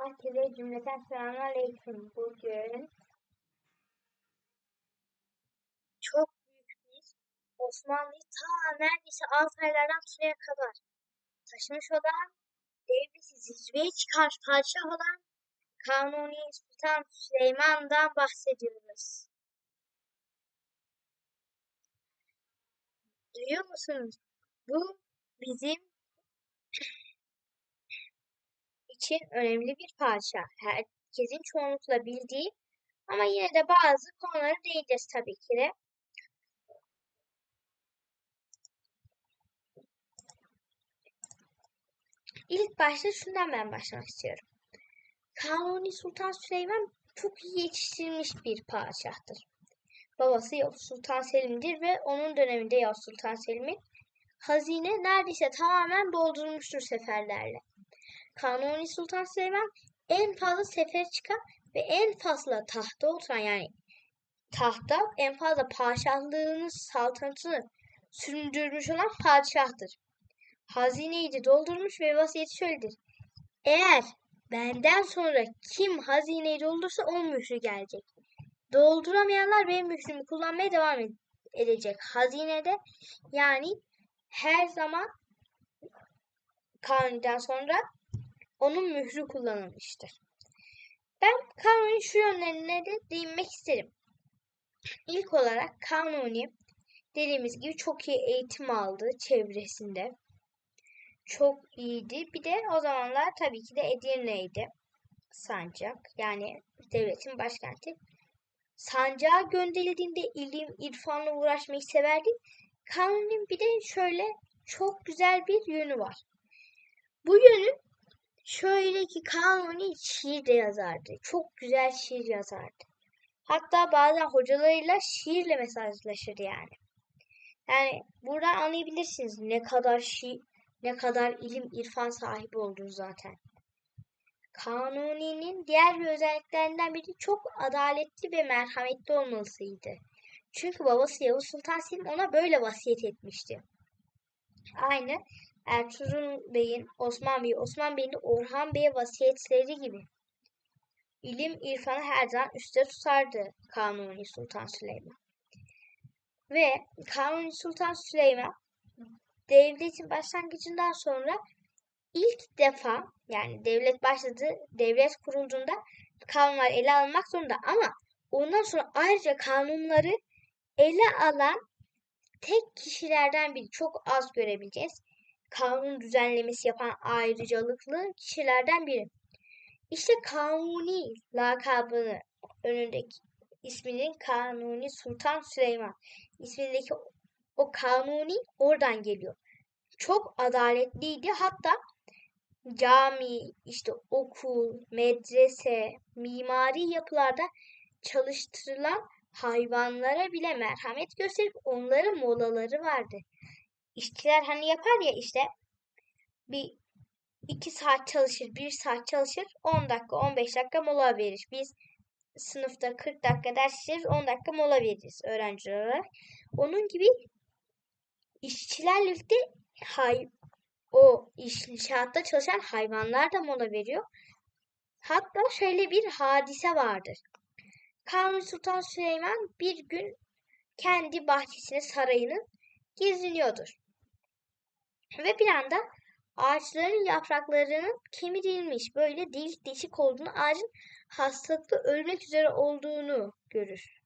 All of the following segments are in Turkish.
Herkese cümleten selamünaleyküm. Bugün çok büyük bir Osmanlı'yı ta neredeyse Altaylardan Tuna'ya kadar taşımış olan devleti zirveye çıkar padişah olan Kanuni Sultan Süleyman'dan bahsediyoruz. Duyuyor musunuz? Bu bizim için önemli bir padişah. Herkesin çoğunlukla bildiği ama yine de bazı konuları değineceğiz tabii ki de. İlk başta şundan ben başlamak istiyorum. Kanuni Sultan Süleyman çok iyi yetiştirilmiş bir padişahtır. Babası Yavuz Sultan Selim'dir ve onun döneminde Yavuz Sultan Selim'in hazine neredeyse tamamen doldurmuştur seferlerle. Kanuni Sultan Süleyman en fazla sefer çıkan ve en fazla tahta oturan yani tahta en fazla padişahlığını, saltanatını sürdürmüş olan padişahtır. Hazineyi de doldurmuş ve vasiyeti şöyledir. Eğer benden sonra kim hazineyi doldursa o mührü gelecek. Dolduramayanlar benim mührümü kullanmaya devam edecek. Hazinede yani her zaman Kanuni'den sonra onun mührü kullanılmıştır. Ben Kanuni'nin şu yönlerine de değinmek isterim. İlk olarak Kanuni dediğimiz gibi çok iyi eğitim aldı çevresinde. Çok iyiydi. Bir de o zamanlar tabii ki de Edirne'ydi. Sancak yani devletin başkenti. Sancağa gönderildiğinde ilim, irfanla uğraşmayı severdi. Kanuni'nin bir de şöyle çok güzel bir yönü var. Bu yönü Şöyle ki Kanuni şiir de yazardı. Çok güzel şiir yazardı. Hatta bazen hocalarıyla şiirle mesajlaşırdı yani. Yani buradan anlayabilirsiniz ne kadar şiir, ne kadar ilim, irfan sahibi olduğunu zaten. Kanuni'nin diğer bir özelliklerinden biri çok adaletli ve merhametli olmasıydı. Çünkü babası Yavuz Sultan Selim ona böyle vasiyet etmişti. Aynı Ertuğrul Bey'in Osman Bey, Osman Bey'in Orhan Bey'e vasiyetleri gibi. İlim irfanı her zaman üstte tutardı Kanuni Sultan Süleyman. Ve Kanuni Sultan Süleyman devletin başlangıcından sonra ilk defa yani devlet başladı, devlet kurulduğunda kanunlar ele alınmak zorunda ama ondan sonra ayrıca kanunları ele alan tek kişilerden biri çok az görebileceğiz kanun düzenlemesi yapan ayrıcalıklı kişilerden biri. İşte Kanuni lakabını önündeki isminin Kanuni Sultan Süleyman ismindeki o Kanuni oradan geliyor. Çok adaletliydi. Hatta cami, işte okul, medrese, mimari yapılarda çalıştırılan hayvanlara bile merhamet gösterip onlara molaları vardı işçiler hani yapar ya işte bir iki saat çalışır, bir saat çalışır, 10 dakika, 15 dakika mola verir. Biz sınıfta 40 dakika ders işleriz, 10 dakika mola veririz öğrenci olarak. Onun gibi işçilerle birlikte hay o inşaatta çalışan hayvanlar da mola veriyor. Hatta şöyle bir hadise vardır. Kanuni Sultan Süleyman bir gün kendi bahçesine sarayının geziniyordur. Ve bir anda ağaçların yapraklarının kemirilmiş böyle delik deşik olduğunu, ağacın hastalıklı ölmek üzere olduğunu görür.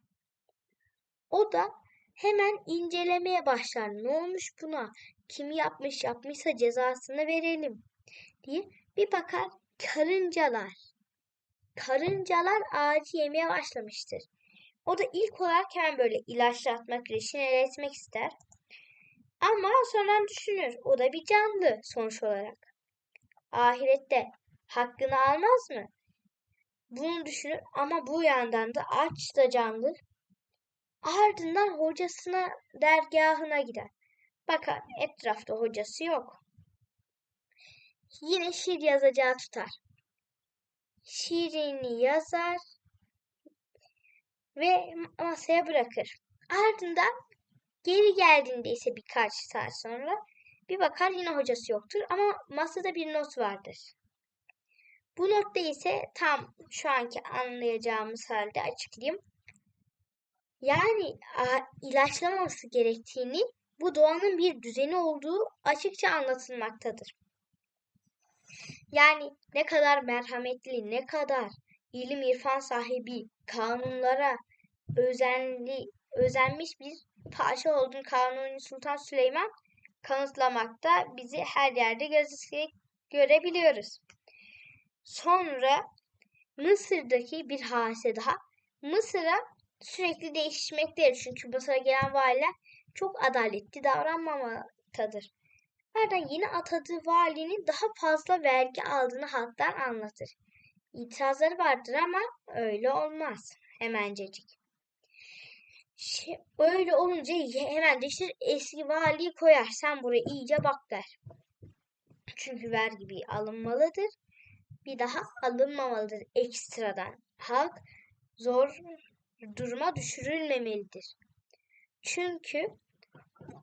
O da hemen incelemeye başlar. Ne olmuş buna? Kim yapmış? Yapmışsa cezasını verelim diye bir bakar karıncalar. Karıncalar ağacı yemeye başlamıştır. O da ilk olarak hemen böyle ilaçlatmak, reçine etmek ister. Ama sonra düşünür. O da bir canlı sonuç olarak. Ahirette hakkını almaz mı? Bunu düşünür ama bu yandan da aç da canlı. Ardından hocasına dergahına gider. Bakar etrafta hocası yok. Yine şiir yazacağı tutar. Şiirini yazar ve masaya bırakır. Ardından Geri geldiğinde ise birkaç saat sonra bir bakar yine hocası yoktur ama masada bir not vardır. Bu notta ise tam şu anki anlayacağımız halde açıklayayım. Yani ilaçlamaması gerektiğini, bu doğanın bir düzeni olduğu açıkça anlatılmaktadır. Yani ne kadar merhametli, ne kadar ilim irfan sahibi, kanunlara özenli, özenmiş bir paşa olduğunu Kanuni Sultan Süleyman kanıtlamakta. Bizi her yerde gözle görebiliyoruz. Sonra Mısır'daki bir hadise daha. Mısır'a sürekli değişmektedir. Çünkü Mısır'a gelen valiler çok adaletli davranmamaktadır. Nereden yeni atadığı valinin daha fazla vergi aldığını halktan anlatır. İtirazları vardır ama öyle olmaz hemencecik. Şey, öyle olunca hemencecik eski valiyi koyar. Sen buraya iyice bak der. Çünkü vergi bir alınmalıdır. Bir daha alınmamalıdır ekstradan. Halk zor duruma düşürülmemelidir. Çünkü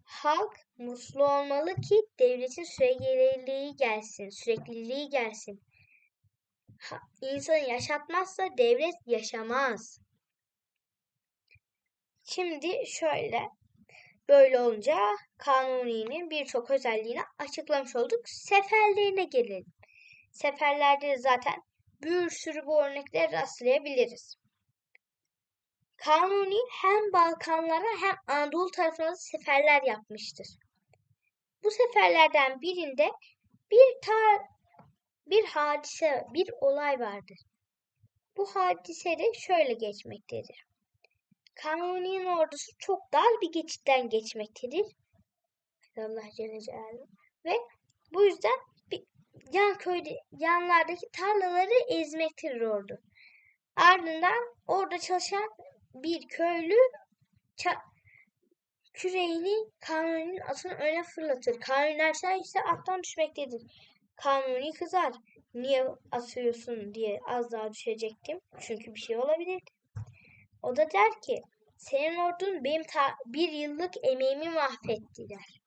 halk mutlu olmalı ki devletin sürekliliği gelsin, sürekliliği gelsin. Ha, insanı yaşatmazsa devlet yaşamaz. Şimdi şöyle, böyle olunca Kanuni'nin birçok özelliğini açıklamış olduk. Seferlerine gelelim. Seferlerde zaten bir sürü bu örnekleri rastlayabiliriz. Kanuni hem Balkanlara hem Anadolu tarafına seferler yapmıştır. Bu seferlerden birinde bir tar bir hadise, bir olay vardır. Bu hadise de şöyle geçmektedir. Kanuni'nin ordusu çok dar bir geçitten geçmektedir. Allah Celle. Ve bu yüzden bir yan köyde, yanlardaki tarlaları ezmektedir ordu. Ardından orada çalışan bir köylü küreğini Kanuni'nin atının önüne fırlatır. Kanuni ise attan düşmektedir. Kanuni kızar. Niye asıyorsun diye az daha düşecektim. Çünkü bir şey olabilirdi. O da der ki senin ordun benim bir yıllık emeğimi mahvetti der.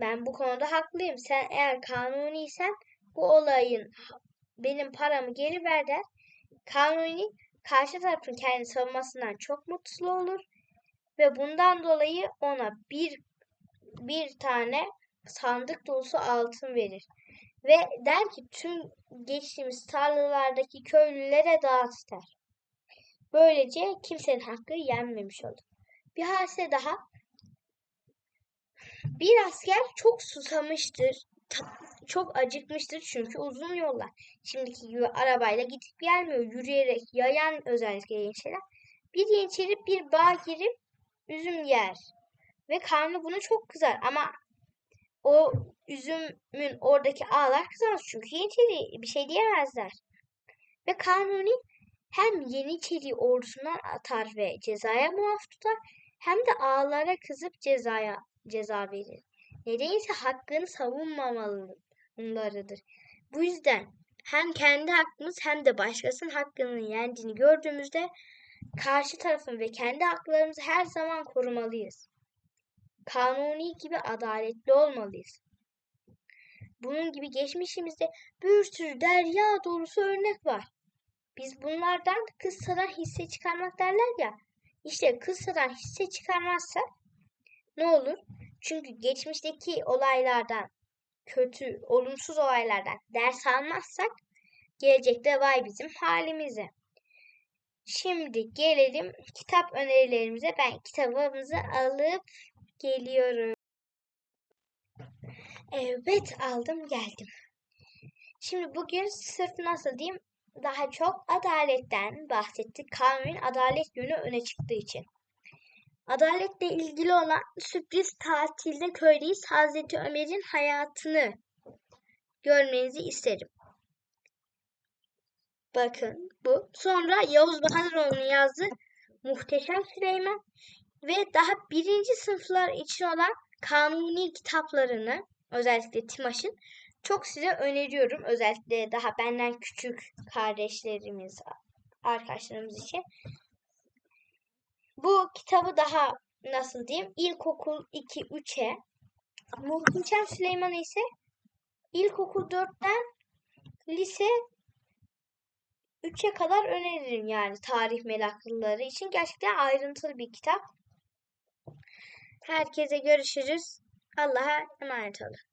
Ben bu konuda haklıyım. Sen eğer kanuniysen bu olayın benim paramı geri ver der. Kanuni karşı tarafın kendi savunmasından çok mutlu olur ve bundan dolayı ona bir bir tane sandık dolusu altın verir. Ve der ki tüm geçtiğimiz tarlalardaki köylülere dağıt der. Böylece kimsenin hakkı yenmemiş olur. Bir hadise daha. Bir asker çok susamıştır. Çok acıkmıştır çünkü uzun yollar. Şimdiki gibi arabayla gidip gelmiyor. Yürüyerek, yayan özellikle yeniçeriler. Bir yeniçeri bir bağ girip üzüm yer. Ve karnı bunu çok kızar ama o üzümün oradaki ağlar kızamaz. Çünkü Yeniçeri bir şey diyemezler. Ve Kanuni hem Yeniçeri ordusundan atar ve cezaya muaf tutar hem de ağlara kızıp cezaya ceza verir. Nedense hakkını savunmamalılarıdır. Bu yüzden hem kendi hakkımız hem de başkasının hakkının yendiğini gördüğümüzde karşı tarafın ve kendi haklarımızı her zaman korumalıyız. Kanuni gibi adaletli olmalıyız. Bunun gibi geçmişimizde bir sürü derya dolusu örnek var. Biz bunlardan kıssadan hisse çıkarmak derler ya. İşte kıssadan hisse çıkarmazsak ne olur? Çünkü geçmişteki olaylardan, kötü, olumsuz olaylardan ders almazsak gelecekte vay bizim halimize. Şimdi gelelim kitap önerilerimize. Ben kitabımızı alıp geliyorum. Evet aldım geldim. Şimdi bugün sırf nasıl diyeyim daha çok adaletten bahsettik. Kanun adalet yönü öne çıktığı için. Adaletle ilgili olan sürpriz tatilde köydeyiz Hazreti Ömer'in hayatını görmenizi isterim. Bakın bu. Sonra Yavuz Bahadıroğlu'nun yazdığı Muhteşem Süleyman ve daha birinci sınıflar için olan kanuni kitaplarını özellikle Timaş'ın çok size öneriyorum. Özellikle daha benden küçük kardeşlerimiz, arkadaşlarımız için. Bu kitabı daha nasıl diyeyim ilkokul 2-3'e Muhteşem Süleyman ise ilkokul 4'ten lise 3'e kadar öneririm yani tarih meraklıları için. Gerçekten ayrıntılı bir kitap. Herkese görüşürüz. Allah'a emanet olun.